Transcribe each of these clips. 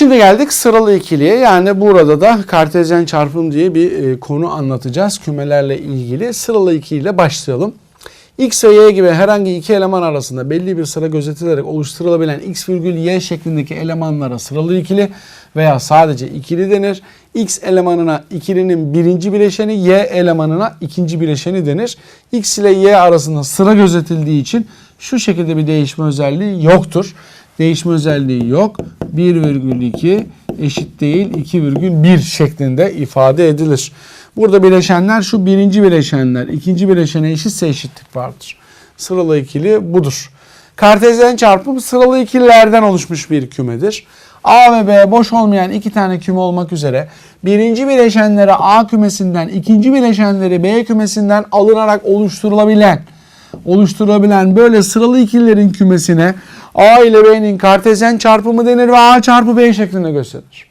Şimdi geldik sıralı ikiliye. Yani burada da kartezyen çarpım diye bir e, konu anlatacağız. Kümelerle ilgili sıralı ikiliyle başlayalım. X ve Y gibi herhangi iki eleman arasında belli bir sıra gözetilerek oluşturulabilen X virgül Y şeklindeki elemanlara sıralı ikili veya sadece ikili denir. X elemanına ikilinin birinci bileşeni, Y elemanına ikinci bileşeni denir. X ile Y arasında sıra gözetildiği için şu şekilde bir değişme özelliği yoktur. Değişme özelliği yok. 1,2 eşit değil 2,1 şeklinde ifade edilir. Burada bileşenler şu birinci bileşenler, ikinci bileşene eşitse eşitlik vardır. Sıralı ikili budur. Kartezyen çarpım sıralı ikililerden oluşmuş bir kümedir. A ve B boş olmayan iki tane küme olmak üzere birinci bileşenleri A kümesinden, ikinci bileşenleri B kümesinden alınarak oluşturulabilen oluşturabilen böyle sıralı ikililerin kümesine A ile B'nin kartezyen çarpımı denir ve A çarpı B şeklinde gösterilir.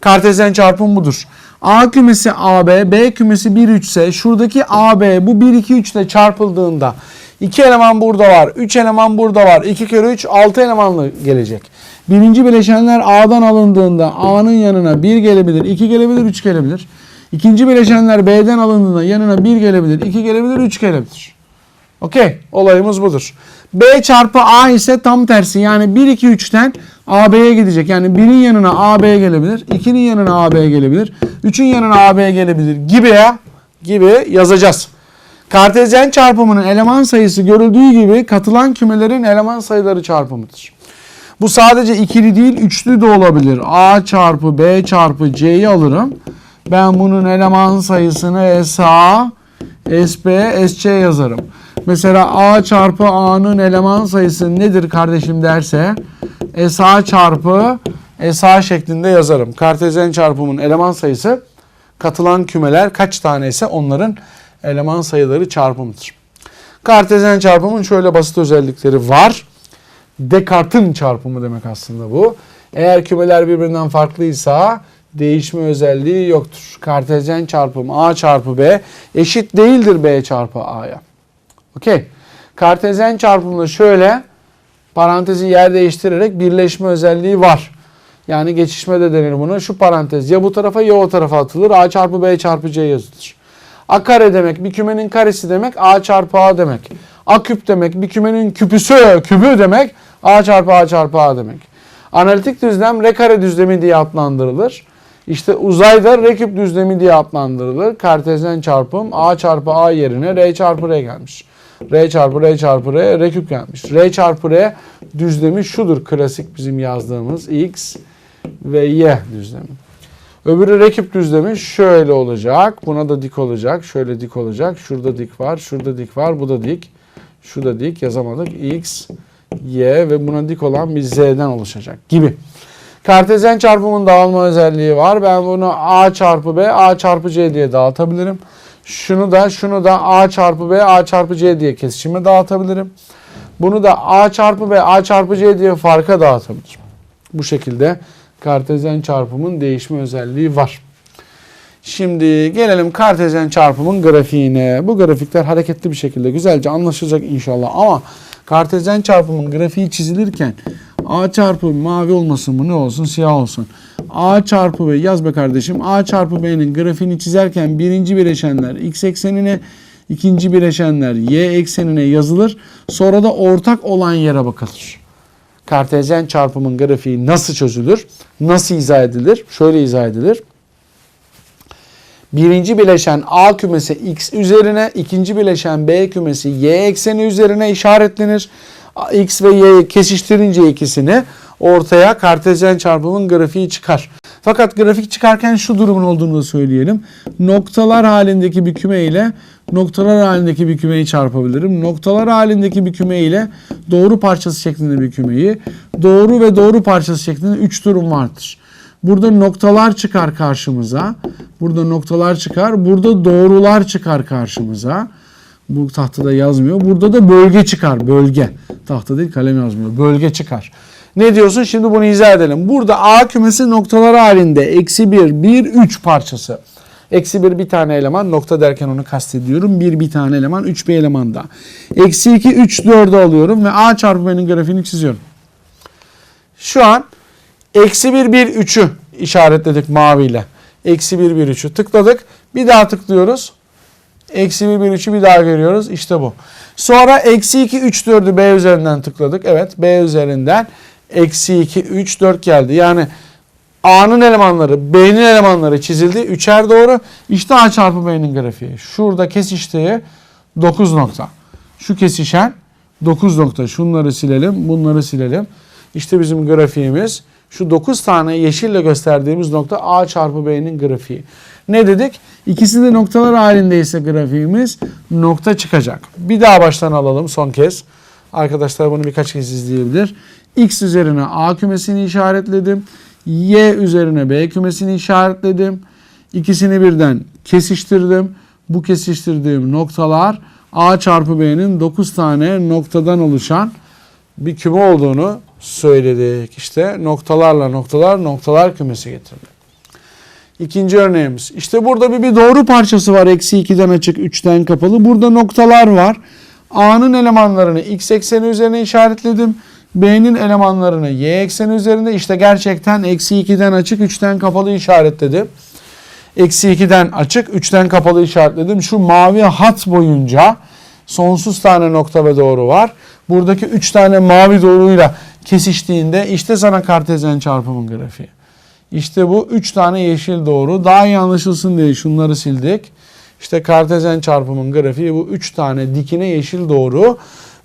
Kartezyen çarpım budur. A kümesi AB, B kümesi 1, 3 ise şuradaki AB bu 1, 2, 3 ile çarpıldığında 2 eleman burada var, 3 eleman burada var, 2 kere 3, 6 elemanlı gelecek. Birinci bileşenler A'dan alındığında A'nın yanına 1 gelebilir, 2 gelebilir, 3 gelebilir. İkinci bileşenler B'den alındığında yanına 1 gelebilir, 2 gelebilir, 3 gelebilir. Okey. Olayımız budur. B çarpı A ise tam tersi. Yani 1, 2, 3'ten AB'ye gidecek. Yani 1'in yanına AB gelebilir. 2'nin yanına AB gelebilir. 3'ün yanına AB gelebilir gibi ya. Gibi yazacağız. Kartezyen çarpımının eleman sayısı görüldüğü gibi katılan kümelerin eleman sayıları çarpımıdır. Bu sadece ikili değil üçlü de olabilir. A çarpı B çarpı C'yi alırım. Ben bunun eleman sayısını SA, SB, SC yazarım. Mesela A çarpı A'nın eleman sayısı nedir kardeşim derse SA çarpı SA şeklinde yazarım. Kartezyen çarpımın eleman sayısı katılan kümeler kaç tane ise onların eleman sayıları çarpımıdır. Kartezyen çarpımın şöyle basit özellikleri var. Descartes'in çarpımı demek aslında bu. Eğer kümeler birbirinden farklıysa değişme özelliği yoktur. Kartezyen çarpım A çarpı B eşit değildir B çarpı A'ya. Okey. Kartezyen çarpımda şöyle parantezi yer değiştirerek birleşme özelliği var. Yani geçişme de denir buna. Şu parantez ya bu tarafa ya o tarafa atılır. A çarpı B çarpı C yazılır. A kare demek bir kümenin karesi demek A çarpı A demek. A küp demek bir kümenin küpüsü kübü demek A çarpı A çarpı A demek. Analitik düzlem R kare düzlemi diye adlandırılır. İşte uzayda R küp düzlemi diye adlandırılır. Kartezyen çarpım A çarpı A yerine R çarpı R gelmiş. R çarpı R çarpı R, R küp gelmiş. R çarpı R düzlemi şudur klasik bizim yazdığımız X ve Y düzlemi. Öbürü R küp düzlemi şöyle olacak. Buna da dik olacak. Şöyle dik olacak. Şurada dik var. Şurada dik var. Bu da dik. Şu da dik. Yazamadık. X, Y ve buna dik olan bir Z'den oluşacak gibi. Kartezyen çarpımın dağılma özelliği var. Ben bunu A çarpı B, A çarpı C diye dağıtabilirim. Şunu da şunu da A çarpı B, A çarpı C diye kesişime dağıtabilirim. Bunu da A çarpı B, A çarpı C diye farka dağıtabilirim. Bu şekilde kartezyen çarpımın değişme özelliği var. Şimdi gelelim kartezyen çarpımın grafiğine. Bu grafikler hareketli bir şekilde güzelce anlaşılacak inşallah ama kartezyen çarpımın grafiği çizilirken A çarpı mavi olmasın bu ne olsun siyah olsun. A çarpı B yaz be kardeşim. A çarpı B'nin grafiğini çizerken birinci bileşenler x eksenine ikinci bileşenler y eksenine yazılır. Sonra da ortak olan yere bakılır. Kartezyen çarpımın grafiği nasıl çözülür? Nasıl izah edilir? Şöyle izah edilir. Birinci bileşen A kümesi x üzerine, ikinci bileşen B kümesi y ekseni üzerine işaretlenir. X ve Y kesiştirince ikisini ortaya kartezyen çarpımın grafiği çıkar. Fakat grafik çıkarken şu durumun olduğunu da söyleyelim. Noktalar halindeki bir küme ile noktalar halindeki bir kümeyi çarpabilirim. Noktalar halindeki bir küme ile doğru parçası şeklinde bir kümeyi, doğru ve doğru parçası şeklinde 3 durum vardır. Burada noktalar çıkar karşımıza. Burada noktalar çıkar. Burada doğrular çıkar karşımıza. Bu tahtada yazmıyor. Burada da bölge çıkar. Bölge. Tahta değil kalem yazmıyor. Bölge çıkar. Ne diyorsun? Şimdi bunu izah edelim. Burada A kümesi noktalar halinde. Eksi 1, 1, 3 parçası. Eksi 1 bir tane eleman. Nokta derken onu kastediyorum. 1 bir tane eleman. 3 bir eleman da. Eksi 2, 3, 4'ü alıyorum ve A çarpı B'nin grafiğini çiziyorum. Şu an Eksi 1, 1, 3'ü işaretledik maviyle. Eksi 1, 1, 3'ü tıkladık. Bir daha tıklıyoruz. Eksi 1, 1, 3'ü bir daha görüyoruz. İşte bu. Sonra eksi 2, 3, 4'ü B üzerinden tıkladık. Evet B üzerinden eksi 2, 3, 4 geldi. Yani A'nın elemanları, B'nin elemanları çizildi. Üçer doğru. İşte A çarpı B'nin grafiği. Şurada kesiştiği 9 nokta. Şu kesişen 9 nokta. Şunları silelim, bunları silelim. İşte bizim grafiğimiz. Şu 9 tane yeşille gösterdiğimiz nokta A çarpı B'nin grafiği. Ne dedik? İkisi de noktalar halindeyse grafiğimiz nokta çıkacak. Bir daha baştan alalım son kez. Arkadaşlar bunu birkaç kez izleyebilir. X üzerine A kümesini işaretledim. Y üzerine B kümesini işaretledim. İkisini birden kesiştirdim. Bu kesiştirdiğim noktalar A çarpı B'nin 9 tane noktadan oluşan bir küme olduğunu söyledik. İşte noktalarla noktalar noktalar kümesi getirdik. İkinci örneğimiz. İşte burada bir, bir doğru parçası var. Eksi 2'den açık 3'ten kapalı. Burada noktalar var. A'nın elemanlarını x ekseni üzerine işaretledim. B'nin elemanlarını y ekseni üzerinde işte gerçekten eksi 2'den açık 3'ten kapalı işaretledim. Eksi 2'den açık 3'ten kapalı işaretledim. Şu mavi hat boyunca sonsuz tane nokta ve doğru var. Buradaki 3 tane mavi doğruyla kesiştiğinde işte sana kartezyen çarpımın grafiği. İşte bu 3 tane yeşil doğru. Daha iyi anlaşılsın diye şunları sildik. İşte kartezyen çarpımın grafiği bu 3 tane dikine yeşil doğru.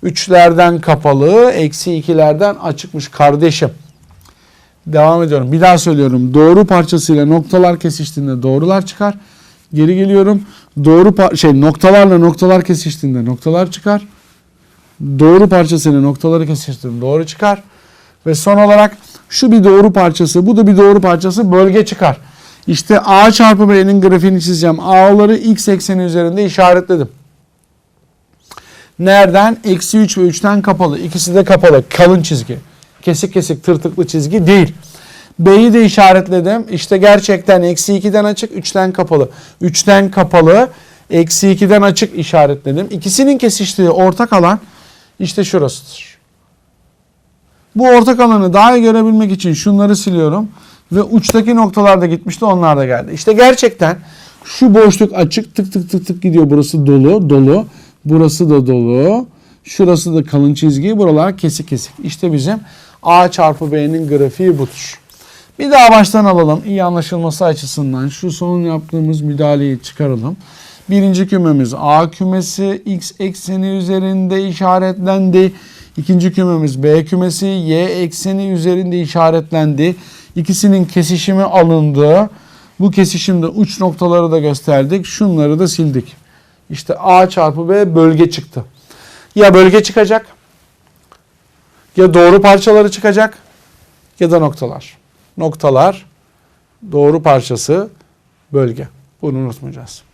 3'lerden kapalı, eksi 2'lerden açıkmış kardeşim. Devam ediyorum. Bir daha söylüyorum. Doğru parçasıyla noktalar kesiştiğinde doğrular çıkar. Geri geliyorum. Doğru şey noktalarla noktalar kesiştiğinde noktalar çıkar. Doğru parçasıyla noktaları kesiştiğinde doğru çıkar. Ve son olarak şu bir doğru parçası, bu da bir doğru parçası bölge çıkar. İşte A çarpı B'nin grafiğini çizeceğim. A'ları x ekseni üzerinde işaretledim. Nereden? Eksi 3 ve 3'ten kapalı. İkisi de kapalı. Kalın çizgi. Kesik kesik tırtıklı çizgi değil. B'yi de işaretledim. İşte gerçekten eksi 2'den açık 3'ten kapalı. 3'ten kapalı eksi 2'den açık işaretledim. İkisinin kesiştiği ortak alan işte şurasıdır. Bu ortak alanı daha iyi görebilmek için şunları siliyorum. Ve uçtaki noktalar da gitmişti onlar da geldi. İşte gerçekten şu boşluk açık tık tık tık tık gidiyor. Burası dolu dolu. Burası da dolu. Şurası da kalın çizgi. Buralar kesik kesik. İşte bizim A çarpı B'nin grafiği budur. Bir daha baştan alalım. İyi anlaşılması açısından şu son yaptığımız müdahaleyi çıkaralım. Birinci kümemiz A kümesi x ekseni üzerinde işaretlendi. İkinci kümemiz B kümesi y ekseni üzerinde işaretlendi. İkisinin kesişimi alındı. Bu kesişimde uç noktaları da gösterdik. Şunları da sildik. İşte A çarpı B bölge çıktı. Ya bölge çıkacak ya doğru parçaları çıkacak ya da noktalar. Noktalar doğru parçası bölge. Bunu unutmayacağız.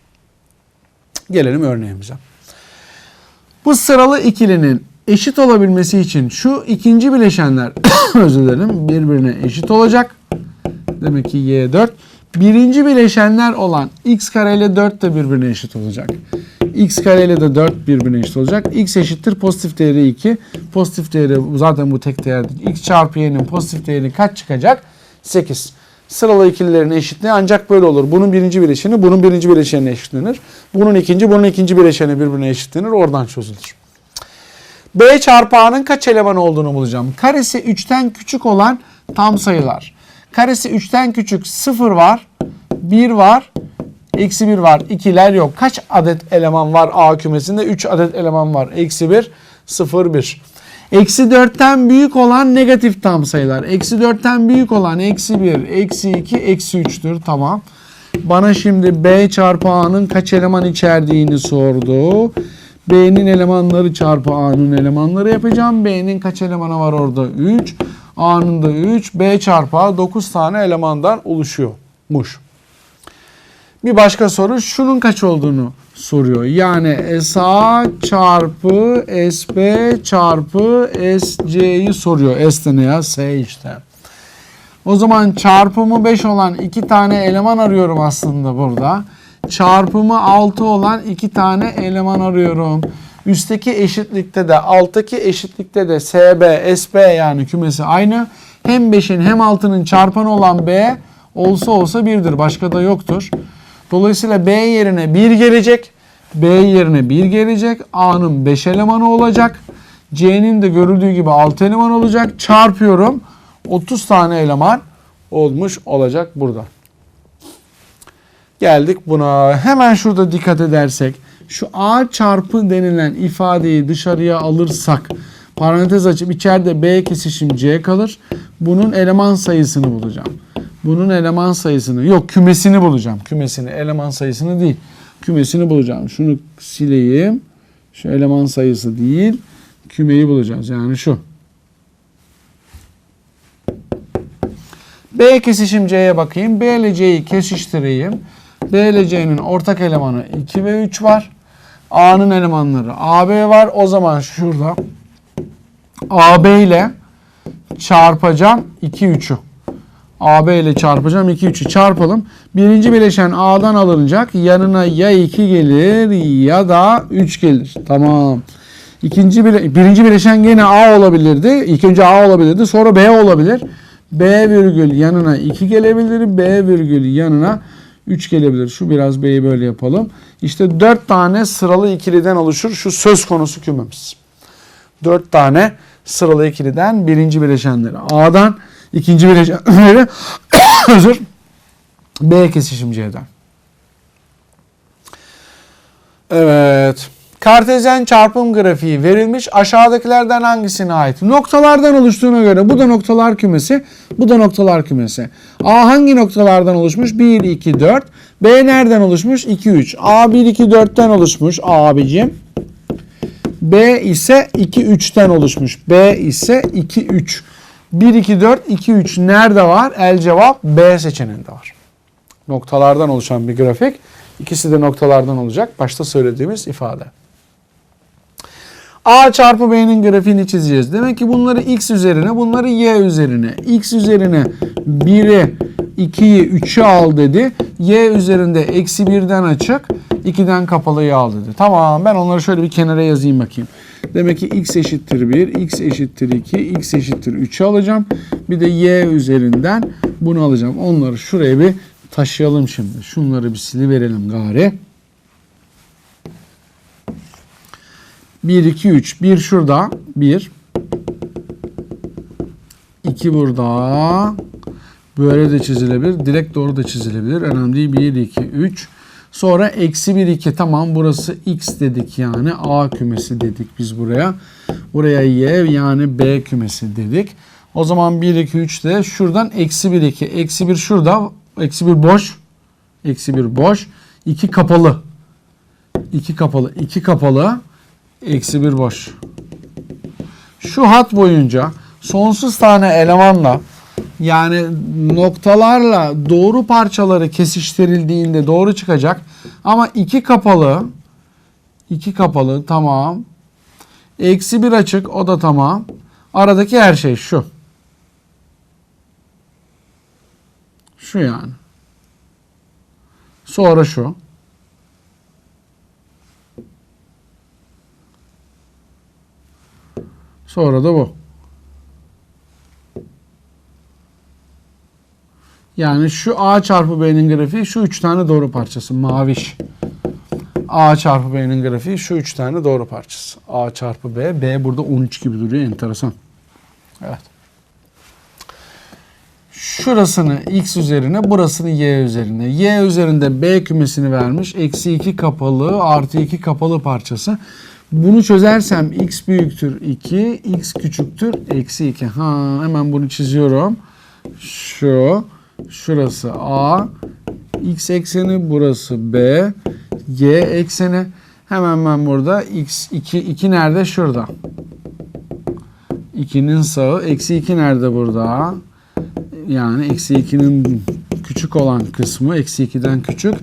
Gelelim örneğimize. Bu sıralı ikilinin eşit olabilmesi için şu ikinci bileşenler özür dilerim birbirine eşit olacak. Demek ki y 4. Birinci bileşenler olan x kare ile 4 de birbirine eşit olacak. x kare ile de 4 birbirine eşit olacak. x eşittir pozitif değeri 2. Pozitif değeri zaten bu tek değerdir. x çarpı y'nin pozitif değeri kaç çıkacak? 8. Sıralı ikililerin eşitliği ancak böyle olur. Bunun birinci bileşeni bunun birinci bileşenine eşitlenir. Bunun ikinci bunun ikinci bileşeni birbirine eşitlenir. Oradan çözülür. B çarpı A'nın kaç eleman olduğunu bulacağım. Karesi 3'ten küçük olan tam sayılar. Karesi 3'ten küçük 0 var, 1 var, eksi 1 var. İkiler yok. Kaç adet eleman var A kümesinde? 3 adet eleman var. Eksi 1, 0, 1. Eksi 4'ten büyük olan negatif tam sayılar. Eksi 4'ten büyük olan eksi 1, eksi 2, eksi 3'tür. Tamam. Bana şimdi B çarpı A'nın kaç eleman içerdiğini sordu. B'nin elemanları çarpı A'nın elemanları yapacağım. B'nin kaç elemanı var orada? 3. A'nın da 3. B çarpı A 9 tane elemandan oluşuyormuş. Bir başka soru şunun kaç olduğunu soruyor. Yani SA çarpı SB çarpı SC'yi soruyor. S ne ya? S işte. O zaman çarpımı 5 olan iki tane eleman arıyorum aslında burada. Çarpımı 6 olan iki tane eleman arıyorum. Üstteki eşitlikte de alttaki eşitlikte de SB, SB yani kümesi aynı. Hem 5'in hem 6'nın çarpanı olan B olsa olsa 1'dir. Başka da yoktur. Dolayısıyla B yerine 1 gelecek. B yerine 1 gelecek. A'nın 5 elemanı olacak. C'nin de görüldüğü gibi 6 eleman olacak. Çarpıyorum. 30 tane eleman olmuş olacak burada. Geldik buna. Hemen şurada dikkat edersek şu A çarpı denilen ifadeyi dışarıya alırsak parantez açıp içeride B kesişim C kalır. Bunun eleman sayısını bulacağım. Bunun eleman sayısını yok kümesini bulacağım. Kümesini eleman sayısını değil. Kümesini bulacağım. Şunu sileyim. Şu eleman sayısı değil. Kümeyi bulacağız. Yani şu. B kesişim C'ye bakayım. B ile C'yi kesiştireyim. B ile C'nin ortak elemanı 2 ve 3 var. A'nın elemanları AB var. O zaman şurada AB ile çarpacağım 2 3'ü. AB ile çarpacağım 2 3'ü çarpalım. Birinci bileşen A'dan alınacak. Yanına ya 2 gelir ya da 3 gelir. Tamam. İkinci bile, birinci bileşen gene A olabilirdi. İlk önce A olabilirdi. Sonra B olabilir. B virgül yanına 2 gelebilir. B virgül yanına 3 gelebilir. Şu biraz B'yi böyle yapalım. İşte 4 tane sıralı ikiliden oluşur şu söz konusu kümemiz. 4 tane sıralı ikiliden birinci bileşenleri A'dan, ikinci bileşenleri özür B kesişim C'den. Evet. Kartezyen çarpım grafiği verilmiş. Aşağıdakilerden hangisine ait? Noktalardan oluştuğuna göre bu da noktalar kümesi, bu da noktalar kümesi. A hangi noktalardan oluşmuş? 1, 2, 4. B nereden oluşmuş? 2, 3. A 1, 2, 4'ten oluşmuş A abicim. B ise 2, 3'ten oluşmuş. B ise 2, 3. 1, 2, 4, 2, 3 nerede var? El cevap B seçeneğinde var. Noktalardan oluşan bir grafik. İkisi de noktalardan olacak. Başta söylediğimiz ifade. A çarpı B'nin grafiğini çizeceğiz. Demek ki bunları X üzerine, bunları Y üzerine. X üzerine 1'i, 2'yi, 3'ü al dedi. Y üzerinde eksi 1'den açık, 2'den kapalıyı al dedi. Tamam ben onları şöyle bir kenara yazayım bakayım. Demek ki X eşittir 1, X eşittir 2, X eşittir 3'ü alacağım. Bir de Y üzerinden bunu alacağım. Onları şuraya bir taşıyalım şimdi. Şunları bir siliverelim gari. 1, 2, 3. 1 şurada. 1. 2 burada. Böyle de çizilebilir. Direkt doğru da çizilebilir. Önemli değil. 1, 2, 3. Sonra eksi 1, 2. Tamam burası x dedik yani. A kümesi dedik biz buraya. Buraya y yani B kümesi dedik. O zaman 1, 2, 3 de şuradan eksi 1, 2. Eksi 1 şurada. Eksi 1 boş. Eksi 1 boş. 2 kapalı. 2 kapalı. 2 kapalı. Eksi 1 boş. Şu hat boyunca sonsuz tane elemanla yani noktalarla doğru parçaları kesiştirildiğinde doğru çıkacak. Ama iki kapalı iki kapalı tamam. Eksi bir açık o da tamam. Aradaki her şey şu. Şu yani. Sonra şu. Sonra da bu. Yani şu A çarpı B'nin grafiği şu üç tane doğru parçası. Maviş. A çarpı B'nin grafiği şu üç tane doğru parçası. A çarpı B. B burada 13 gibi duruyor. Enteresan. Evet. Şurasını x üzerine, burasını y üzerine. Y üzerinde B kümesini vermiş. Eksi 2 kapalı, artı 2 kapalı parçası. Bunu çözersem x büyüktür 2, x küçüktür eksi 2. Ha, hemen bunu çiziyorum. Şu, şurası A, x ekseni, burası B, y ekseni. Hemen ben burada x 2, 2 nerede? Şurada. 2'nin sağı, eksi 2 nerede burada? Yani eksi 2'nin küçük olan kısmı, eksi 2'den küçük,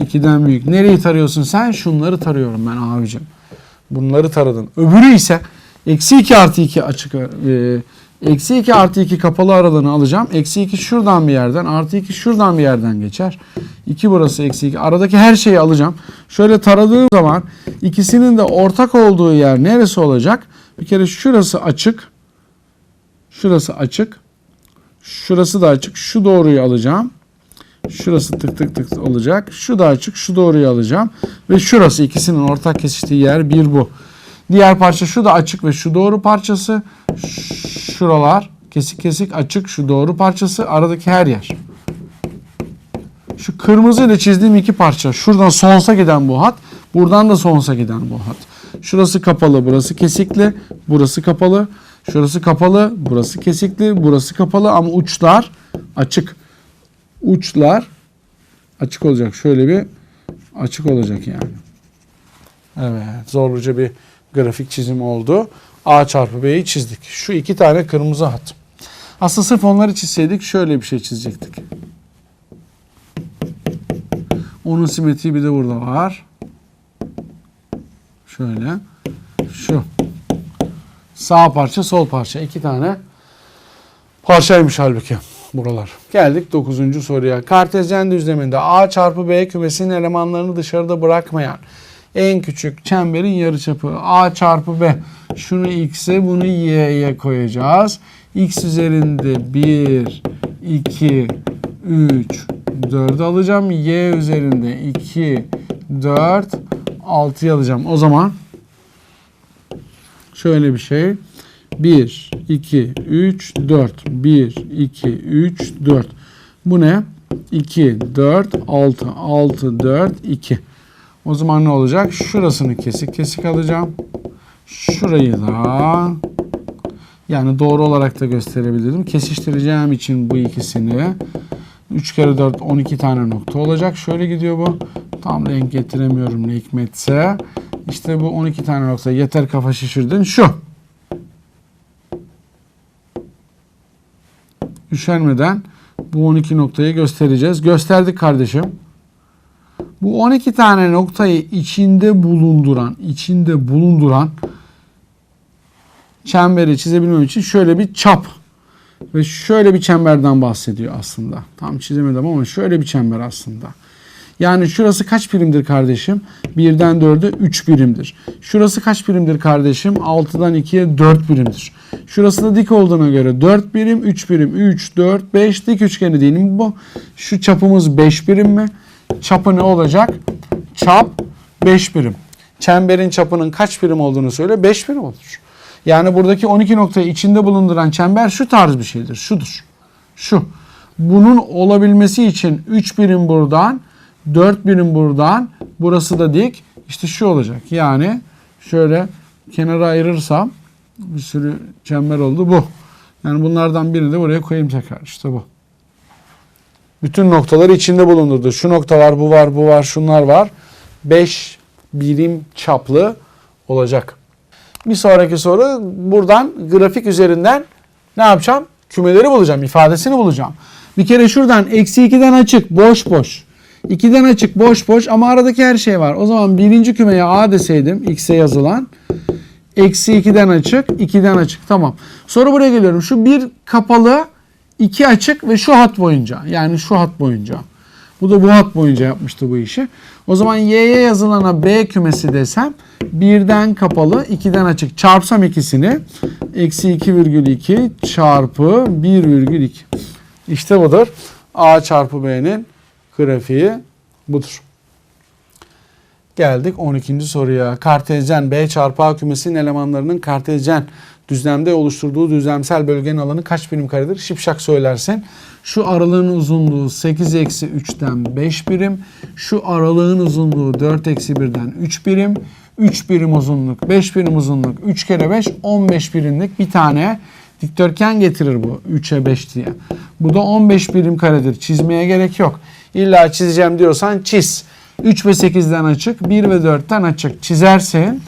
2'den büyük. Nereyi tarıyorsun sen? Şunları tarıyorum ben abicim. Bunları taradın. Öbürü ise eksi 2 artı 2 açık e, eksi 2 artı 2 kapalı aralığını alacağım. Eksi 2 şuradan bir yerden artı 2 şuradan bir yerden geçer. 2 burası eksi 2. Aradaki her şeyi alacağım. Şöyle taradığım zaman ikisinin de ortak olduğu yer neresi olacak? Bir kere şurası açık. Şurası açık. Şurası da açık. Şu doğruyu alacağım. Şurası tık tık tık olacak. Şu da açık. Şu doğruyu alacağım. Ve şurası ikisinin ortak kesiştiği yer bir bu. Diğer parça şu da açık ve şu doğru parçası. Şuralar kesik kesik açık şu doğru parçası. Aradaki her yer. Şu kırmızı ile çizdiğim iki parça. Şuradan sonsa giden bu hat. Buradan da sonsa giden bu hat. Şurası kapalı, burası kesikli. Burası kapalı. Şurası kapalı, burası kesikli. Burası kapalı ama uçlar açık. Uçlar açık olacak. Şöyle bir açık olacak yani. Evet, zorluca bir grafik çizim oldu. A çarpı B'yi çizdik. Şu iki tane kırmızı hat. Aslında sırf onları çizseydik şöyle bir şey çizecektik. Onun simetriği bir de burada var. Şöyle. Şu. Sağ parça, sol parça. iki tane parçaymış halbuki buralar. Geldik 9. soruya. Kartezyen düzleminde A çarpı B kümesinin elemanlarını dışarıda bırakmayan en küçük çemberin yarıçapı A çarpı B. Şunu x'e bunu y'ye koyacağız. x üzerinde 1, 2, 3, 4 alacağım. Y üzerinde 2, 4, 6'yı alacağım. O zaman şöyle bir şey. 1, 2, 3, 4. 1, 2, 3, 4. Bu ne? 2, 4, 6. 6, 4, 2. O zaman ne olacak? Şurasını kesik kesik alacağım. Şurayı da yani doğru olarak da gösterebilirim. Kesiştireceğim için bu ikisini 3 kere 4 12 tane nokta olacak. Şöyle gidiyor bu. Tam denk getiremiyorum ne hikmetse. İşte bu 12 tane nokta yeter kafa şişirdin. Şu. Üşenmeden bu 12 noktayı göstereceğiz. Gösterdik kardeşim. Bu 12 tane noktayı içinde bulunduran, içinde bulunduran çemberi çizebilmem için şöyle bir çap ve şöyle bir çemberden bahsediyor aslında. Tam çizemedim ama şöyle bir çember aslında. Yani şurası kaç birimdir kardeşim? 1'den 4'e 3 birimdir. Şurası kaç birimdir kardeşim? 6'dan 2'ye 4 birimdir. Şurası da dik olduğuna göre 4 birim, 3 birim, 3, 4, 5 dik üçgeni diyelim bu. Şu çapımız 5 birim mi? Çapı ne olacak? Çap 5 birim. Çemberin çapının kaç birim olduğunu söyle 5 birim olur. Yani buradaki 12 noktayı içinde bulunduran çember şu tarz bir şeydir. Şudur. Şu. Bunun olabilmesi için 3 birim buradan, 4 birim buradan, burası da dik. İşte şu olacak. Yani şöyle kenara ayırırsam bir sürü çember oldu bu. Yani bunlardan birini de buraya koyayım tekrar. İşte bu. Bütün noktaları içinde bulundurdu. Şu nokta var, bu var, bu var, şunlar var. 5 birim çaplı olacak. Bir sonraki soru buradan grafik üzerinden ne yapacağım? Kümeleri bulacağım, ifadesini bulacağım. Bir kere şuradan eksi 2'den açık, boş boş. 2'den açık, boş boş ama aradaki her şey var. O zaman birinci kümeye A deseydim, x'e yazılan. Eksi 2'den açık, 2'den açık. Tamam. Sonra buraya geliyorum. Şu bir kapalı, iki açık ve şu hat boyunca. Yani şu hat boyunca. Bu da bu hat boyunca yapmıştı bu işi. O zaman y'ye yazılana B kümesi desem birden kapalı, 2'den açık. Çarpsam ikisini. Eksi 2,2 çarpı 1,2. İşte budur. A çarpı B'nin grafiği budur. Geldik 12. soruya. Kartezyen B çarpı A kümesinin elemanlarının kartezyen düzlemde oluşturduğu düzlemsel bölgenin alanı kaç birim karedir? Şipşak söylersin. Şu aralığın uzunluğu 8 eksi 3'ten 5 birim. Şu aralığın uzunluğu 4 eksi 1'den 3 birim. 3 birim uzunluk, 5 birim uzunluk, 3 kere 5, 15 birimlik bir tane dikdörtgen getirir bu 3'e 5 diye. Bu da 15 birim karedir. Çizmeye gerek yok. İlla çizeceğim diyorsan çiz. 3 ve 8'den açık, 1 ve 4'ten açık çizersin.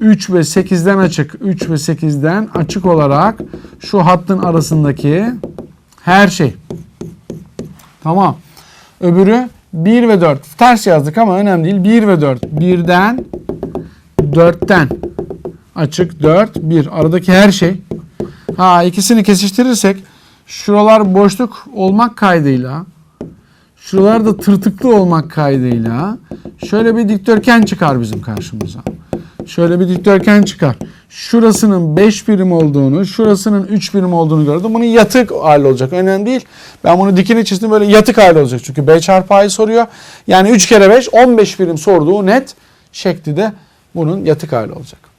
3 ve 8'den açık, 3 ve 8'den açık olarak şu hattın arasındaki her şey. Tamam. Öbürü 1 ve 4. Ters yazdık ama önemli değil. 1 ve 4. 1'den 4'ten açık 4 1 aradaki her şey. Ha ikisini kesiştirirsek şuralar boşluk olmak kaydıyla şuralar da tırtıklı olmak kaydıyla şöyle bir dikdörtgen çıkar bizim karşımıza. Şöyle bir dikdörtgen çıkar. Şurasının 5 birim olduğunu, şurasının 3 birim olduğunu gördüm. Bunun yatık hali olacak. Önemli değil. Ben bunu dikine çizdim böyle yatık hali olacak. Çünkü B çarpı A'yı soruyor. Yani 3 kere 5 15 birim sorduğu net şekli de bunun yatık hali olacak.